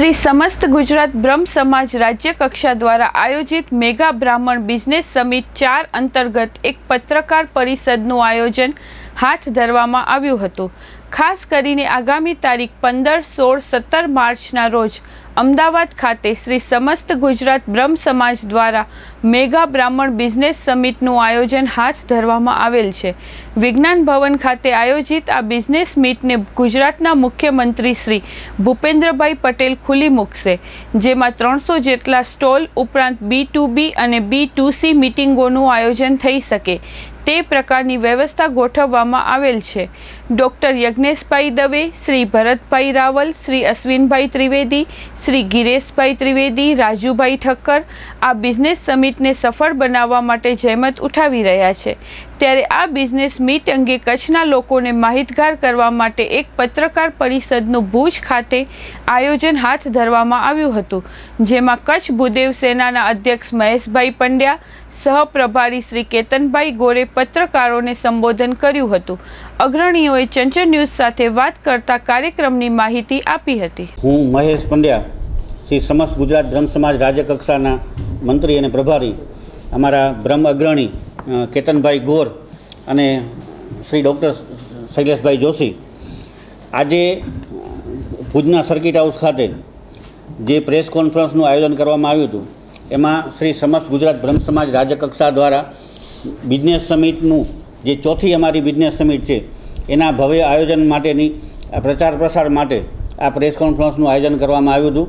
શ્રી સમસ્ત ગુજરાત બ્રહ્મ સમાજ રાજ્ય કક્ષા દ્વારા આયોજિત મેગા બ્રાહ્મણ બિઝનેસ સમિટ ચાર અંતર્ગત એક પત્રકાર પરિષદનું આયોજન હાથ ધરવામાં આવ્યું હતું. ખાસ કરીને આગામી તારીખ પંદર, સોળ, સત્તર માર્ચના રોજ અમદાવાદ ખાતે શ્રી સમસ્ત ગુજરાત બ્રહ્મ સમાજ દ્વારા મેગા બ્રાહ્મણ બિઝનેસ સમિટનું આયોજન હાથ ધરવામાં આવેલ છે. વિજ્ઞાન ભવન ખાતે આયોજિત આ બિઝનેસ મીટને ગુજરાતના મુખ્યમંત્રી શ્રી ભૂપેન્દ્રભાઈ પટેલ ખુલ્લી મૂકશે, જેમાં ત્રણસો જેટલા સ્ટોલ ઉપરાંત બી ટુ બી અને બી ટુ સી મિટિંગોનું આયોજન થઈ શકે. તે પ્રકારની વ્યવસ્થા ગોઠવવામાં આવેલ છે. ડૉક્ટર યજ્ઞેશભાઈ દવે, શ્રી ભરતભાઈ રાવલ, શ્રી અશ્વિનભાઈ ત્રિવેદી, શ્રી ગિરેશભાઈ ત્રિવેદી, રાજુભાઈ ઠક્કર આ બિઝનેસ સમિટને સફળ બનાવવા માટે જહેમત ઉઠાવી રહ્યા છે. ત્યારે આ બિઝનેસ મીટ અંગે કચ્છના લોકોને માહિતગાર કરવા માટે એક પત્રકાર પરિષદનું ભુજ ખાતે આયોજન હાથ ધરવામાં આવ્યું હતું, જેમાં કચ્છ ભૂદેવ સેનાના અધ્યક્ષ મહેશભાઈ પંડ્યા સહપ્રભારી શ્રી કેતનભાઈ ગોરે પત્રકારોને સંબોધન કર્યું હતું. અગ્રણીઓએ ચંચળ ન્યૂઝ સાથે વાત કરતા કાર્યક્રમની માહિતી આપી હતી. હું મહેશ પંડ્યા, શ્રી સમસ્ત ગુજરાત બ્રહ્મ સમાજ રાજ્ય મંત્રી અને પ્રભારી, અમારા બ્રહ્મ અગ્રણી કેતનભાઈ ગોર અને શ્રી ડૉક્ટર શૈલેષભાઈ જોશી. આજે ભુજના સર્કિટ હાઉસ ખાતે જે પ્રેસ કોન્ફરન્સનું આયોજન કરવામાં આવ્યું હતું, એમાં શ્રી સમસ્ત ગુજરાત બ્રહ્મ સમાજ રાજ્ય કક્ષા દ્વારા બિઝનેસ સમિટનું જે ચોથી અમારી બિઝનેસ સમિટ છે, એના ભવ્ય આયોજન માટેની પ્રચાર પ્રસાર માટે આ પ્રેસ કોન્ફરન્સનું આયોજન કરવામાં આવ્યું હતું.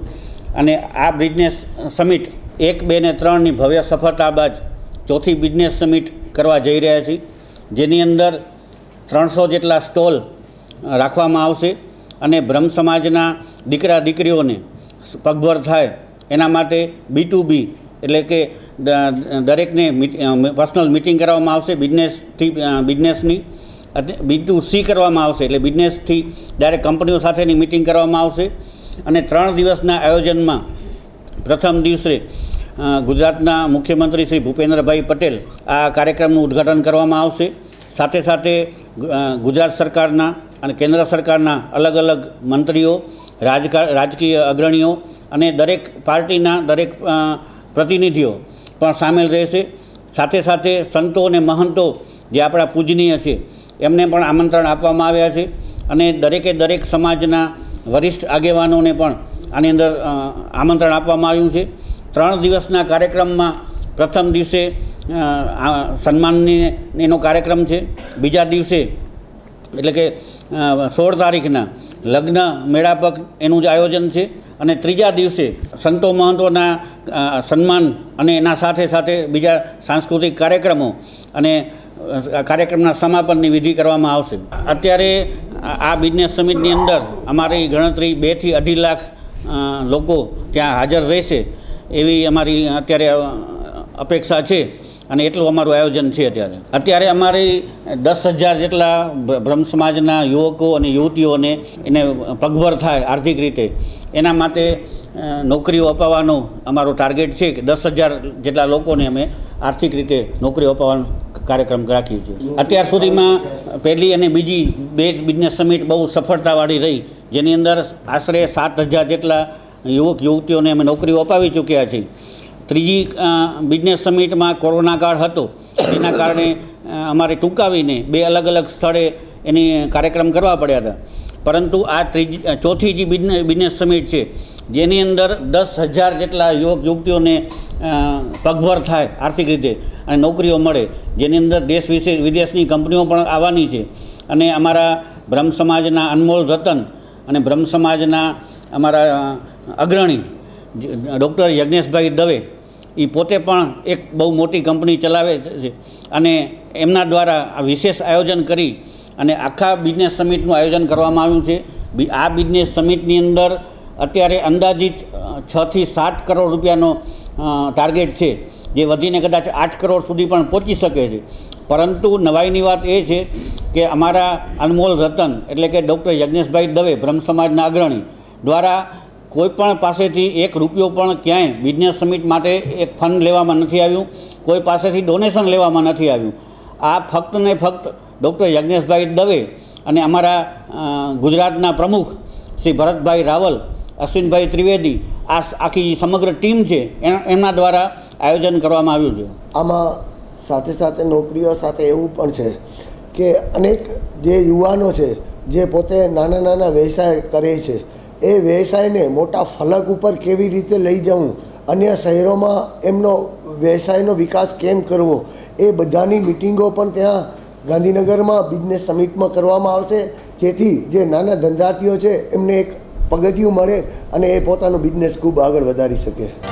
અને આ બિઝનેસ સમિટ એક, બે ને ત્રણની ભવ્ય સફળતા બાદ ચોથી બિઝનેસ સમિટ કરવા જઈ રહ્યા છીએ. જેની અંદર ત્રણસો જેટલા સ્ટોલ રાખવામાં આવશે અને બ્રહ્મ સમાજના દીકરા દીકરીઓને પગભર થાય એના માટે બી ટુ બી એટલે કે દરેકને પર્સનલ મિટિંગ કરવામાં આવશે બિઝનેસથી બિઝનેસની બી ટુ સી કરવામાં આવશે એટલે બિઝનેસથી ડાયરેક્ટ કંપનીઓ સાથેની મિટિંગ કરવામાં આવશે. અને ત્રણ દિવસના આયોજનમાં પ્રથમ દિવસે ગુજરાતના મુખ્યમંત્રી શ્રી ભૂપેન્દ્રભાઈ પટેલ આ કાર્યક્રમનું ઉદ્ઘાટન કરવામાં આવશે. સાથે સાથે ગુજરાત સરકારના અને કેન્દ્ર સરકારના અલગ અલગ મંત્રીઓ, રાજકા, રાજકીય અગ્રણીઓ અને દરેક પાર્ટીના દરેક પ્રતિનિધિઓ પણ સામેલ રહેશે. સાથે સાથે સંતો અને મહંતો જે આપણા પૂજનીય છે, એમને પણ આમંત્રણ આપવામાં આવ્યા છે અને દરેકે દરેક સમાજના વરિષ્ઠ આગેવાનોને પણ આની અંદર આમંત્રણ આપવામાં આવ્યું છે. ત્રણ દિવસના કાર્યક્રમમાં પ્રથમ દિવસે સન્માનની, એનો કાર્યક્રમ છે. બીજા દિવસે, એટલે કે સોળ તારીખના લગ્ન મેળાપક એનું જ આયોજન છે. અને ત્રીજા દિવસે સંતો મહંતોના સન્માન અને એના સાથે સાથે બીજા સાંસ્કૃતિક કાર્યક્રમો અને કાર્યક્રમના સમાપનની વિધિ કરવામાં આવશે. અત્યારે આ બિઝનેસ સમિટની અંદર અમારી ગણતરી બેથી અઢી લાખ લોકો ત્યાં હાજર રહેશે. એવી અમારી અત્યારે અપેક્ષા છે અને એટલું અમારું આયોજન છે અત્યારે. અત્યારે અમારી દસ હજાર જેટલા બ્રહ્મ સમાજના યુવકો અને યુવતીઓને એને પગભર થાય આર્થિક રીતે. એના માટે નોકરીઓ અપાવવાનો અમારો ટાર્ગેટ છે કે દસ હજાર જેટલા લોકોને અમે આર્થિક રીતે નોકરીઓ અપાવવાનો કાર્યક્રમ રાખીએ છીએ. અત્યાર સુધીમાં પહેલી અને બીજી બે બિઝનેસ સમિટ બહુ સફળતાવાળી રહી. જેની અંદર આશરે સાત હજાર જેટલા યુવક, યુવતીઓને અમે નોકરીઓ અપાવી ચૂક્યા છીએ. ત્રીજી બિઝનેસ સમિટમાં કોરોના કાળ હતો. એના કારણે અમારે ટૂંકાવીને બે અલગ અલગ સ્થળે એની કાર્યક્રમ કરવા પડ્યા હતા. પરંતુ આ ત્રીજી ચોથી જે બિઝનેસ સમિટ છે, જેની અંદર દસ હજાર જેટલા યુવક, યુવતીઓને પગભર થાય આર્થિક રીતે અને નોકરીઓ મળે, જેની અંદર દેશ વિશે, વિદેશની કંપનીઓ પણ આવવાની છે. અને અમારા બ્રહ્મ સમાજના અનમોલ રતન અને બ્રહ્મ સમાજના અમારા અગ્રણી, ડૉક્ટર યજ્ઞેશભાઈ દવે એ પોતે પણ એક બહુ મોટી કંપની ચલાવે છે અને એમના દ્વારા આ વિશેષ આયોજન કરી અને આખા બિઝનેસ સમિટનું આયોજન કરવામાં આવ્યું છે. આ બિઝનેસ સમિટની અંદર અત્યારે અંદાજિત છથી સાત કરોડ રૂપિયાનો ટાર્ગેટ છે, જે વધીને કદાચ આઠ કરોડ સુધી પણ પહોંચી શકે છે. પરંતુ નવાઈની વાત એ છે કે અમારા અનમોલ રતન, એટલે કે ડૉક્ટર યજ્ઞેશભાઈ દવે, બ્રહ્મ સમાજના અગ્રણી, દ્વારા કોઈ પણ પાસેથી એક રૂપિયો પણ ક્યાંય બિઝનેસ સમિટ માટે એક ફંડ લેવામાં નથી આવ્યું, કોઈ પાસેથી ડોનેશન લેવામાં નથી આવ્યું. આ ફક્ત ને ફક્ત ડૉક્ટર યજ્ઞેશભાઈ દવે અને અમારા ગુજરાતના પ્રમુખ શ્રી ભરતભાઈ રાવલ, અશ્વિનભાઈ ત્રિવેદી, આ આખી સમગ્ર ટીમ છે એમના દ્વારા આયોજન કરવામાં આવ્યું છે. આમાં સાથે સાથે નોકરીઓ સાથે એવું પણ છે કે અનેક જે યુવાનો છે, જે પોતે નાના નાના વ્યવસાય કરે છે એ વ્યવસાયને મોટા ફલક ઉપર કેવી રીતે લઈ જવું? અન્ય શહેરોમાં એમનો વ્યવસાયનો વિકાસ કેમ કરવો? એ બધાની મિટિંગો પણ ત્યાં ગાંધીનગરમાં બિઝનેસ સમિટમાં કરવામાં આવશે. જેથી જે નાના ધંધાર્થીઓ છે, એમને એક પગથિયું મળે અને એ પોતાનો બિઝનેસ ખૂબ આગળ વધારી શકે.